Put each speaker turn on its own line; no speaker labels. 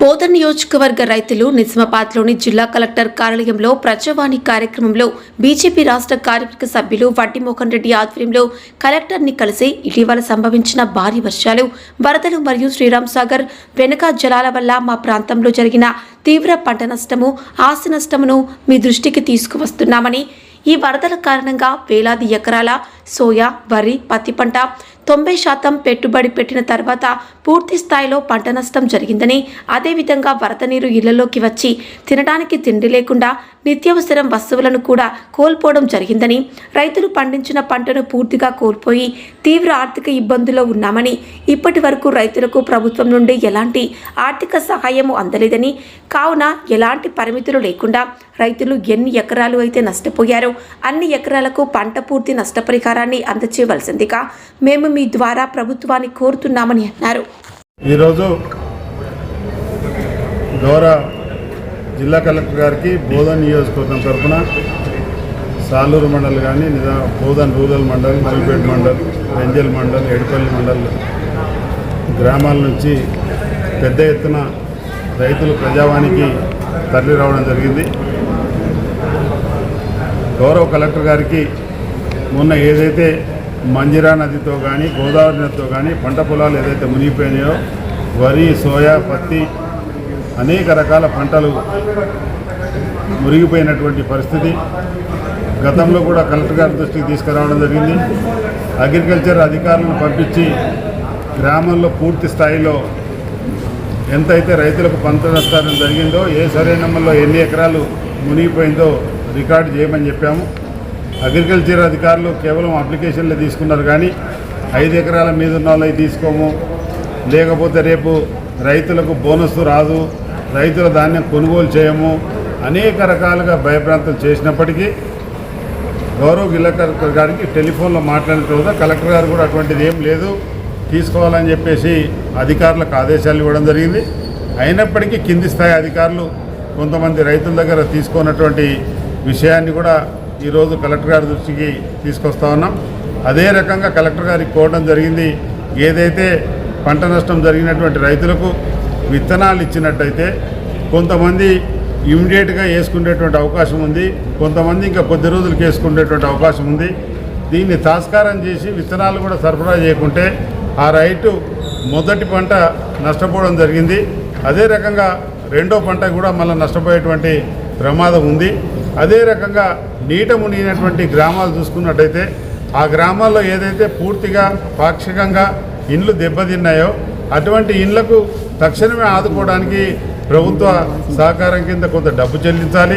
పోత నియోజకవర్గ రైతులు నిజామాబాద్లోని జిల్లా కలెక్టర్ కార్యాలయంలో ప్రజావాణి కార్యక్రమంలో బీజేపీ రాష్ట్ర కార్యవర్గ సభ్యులు వడ్డి మోహన్ రెడ్డి ఆధ్వర్యంలో కలెక్టర్ని కలిసి ఇటీవల సంభవించిన భారీ వర్షాలు వరదలు మరియు శ్రీరామ్ సాగర్ వెనుక జలాల వల్ల మా ప్రాంతంలో జరిగిన తీవ్ర పంట నష్టము ఆస్తి నష్టమును మీ దృష్టికి తీసుకువస్తున్నామని ఈ వరదల కారణంగా వేలాది ఎకరాల సోయా వరి పత్తి పంట తొంభై శాతం పెట్టుబడి పెట్టిన తర్వాత పూర్తి స్థాయిలో పంట నష్టం జరిగిందని అదేవిధంగా వరద నీరు ఇళ్ళలోకి వచ్చి తినడానికి తిండి లేకుండా నిత్యావసరం వస్తువులను కూడా కోల్పోవడం జరిగిందని రైతులు పండించిన పంటను పూర్తిగా కోల్పోయి తీవ్ర ఆర్థిక ఇబ్బందుల్లో ఉన్నామని ఇప్పటి వరకు రైతులకు ప్రభుత్వం నుండి ఎలాంటి ఆర్థిక సహాయము అందలేదని కావున ఎలాంటి పరిమితులు లేకుండా రైతులు ఎన్ని ఎకరాలు అయితే నష్టపోయారో అన్ని ఎకరాలకు పంట పూర్తి నష్టపరిహారాన్ని అందచేయవలసిందిగా మేము మీ ద్వారా ప్రభుత్వాన్ని కోరుతున్నామని అన్నారు.
ఈరోజు గౌరవ జిల్లా కలెక్టర్ గారికి బోధన్ నియోజకవర్గం తరఫున సాలూరు మండల్ కానీ నిజా బోధన్ రూరల్ మండల్ మల్పేట్ మండల్ రెంజల్ మండల్ ఎడపల్లి మండల్ గ్రామాల నుంచి పెద్ద ఎత్తున రైతులు ప్రజావానికి తరలి రావడం జరిగింది. గౌరవ కలెక్టర్ గారికి మొన్న ఏదైతే మంజిరా నదితో కానీ గోదావరి నదితో కానీ పంట పొలాలు ఏదైతే మునిగిపోయినాయో వరి సోయా పత్తి అనేక రకాల పంటలు మురిగిపోయినటువంటి పరిస్థితి. గతంలో కూడా కలెక్టర్ గారి దృష్టికి తీసుకురావడం జరిగింది. అగ్రికల్చర్ అధికారులను పంపించి గ్రామంలో పూర్తి స్థాయిలో ఎంతైతే రైతులకు పంట నష్టం జరిగిందో ఏ సరైన ఎన్ని ఎకరాలు మునిగిపోయిందో రికార్డు చేయమని చెప్పాము. అగ్రికల్చర్ అధికారులు కేవలం అప్లికేషన్లు తీసుకున్నారు కానీ ఐదు ఎకరాల మీద ఉన్న వాళ్ళవి తీసుకోము. లేకపోతే రేపు రైతులకు బోనస్ రాదు. రైతుల ధాన్యం కొనుగోలు చేయము. అనేక రకాలుగా భయప్రాంతాలు చేసినప్పటికీ గౌరవ జిల్లా కలెక్టర్ గారికి టెలిఫోన్లో మాట్లాడిన తర్వాత కలెక్టర్ గారు కూడా అటువంటిది ఏం లేదు. తీసుకోవాలని చెప్పేసి అధికారులకు ఆదేశాలు ఇవ్వడం జరిగింది. అయినప్పటికీ కింది స్థాయి అధికారులు కొంతమంది రైతుల దగ్గర తీసుకున్నటువంటి విషయాన్ని కూడా ఈరోజు కలెక్టర్ గారి దృష్టికి తీసుకొస్తా ఉన్నాం. అదే రకంగా కలెక్టర్ గారికి కోవడం జరిగింది. ఏదైతే పంట నష్టం జరిగినటువంటి రైతులకు విత్తనాలు ఇచ్చినట్టయితే కొంతమంది ఇమ్మీడియట్గా వేసుకునేటువంటి అవకాశం ఉంది. కొంతమంది ఇంకా కొద్ది రోజులకు వేసుకునేటువంటి అవకాశం ఉంది. దీన్ని తాస్కారం చేసి విత్తనాలు కూడా సరఫరా చేయకుంటే ఆ రైతు మొదటి పంట నష్టపోవడం జరిగింది. అదే రకంగా రెండో పంట కూడా మళ్ళీ నష్టపోయేటువంటి ప్రమాదం ఉంది. అదే రకంగా నీట మునిగినటువంటి గ్రామాలు చూసుకున్నట్టయితే ఆ గ్రామాల్లో ఏదైతే పూర్తిగా పాక్షికంగా ఇండ్లు దెబ్బతిన్నాయో అటువంటి ఇండ్లకు తక్షణమే ఆదుకోవడానికి ప్రభుత్వ సహకారం కింద కొంత డబ్బు చెల్లించాలి.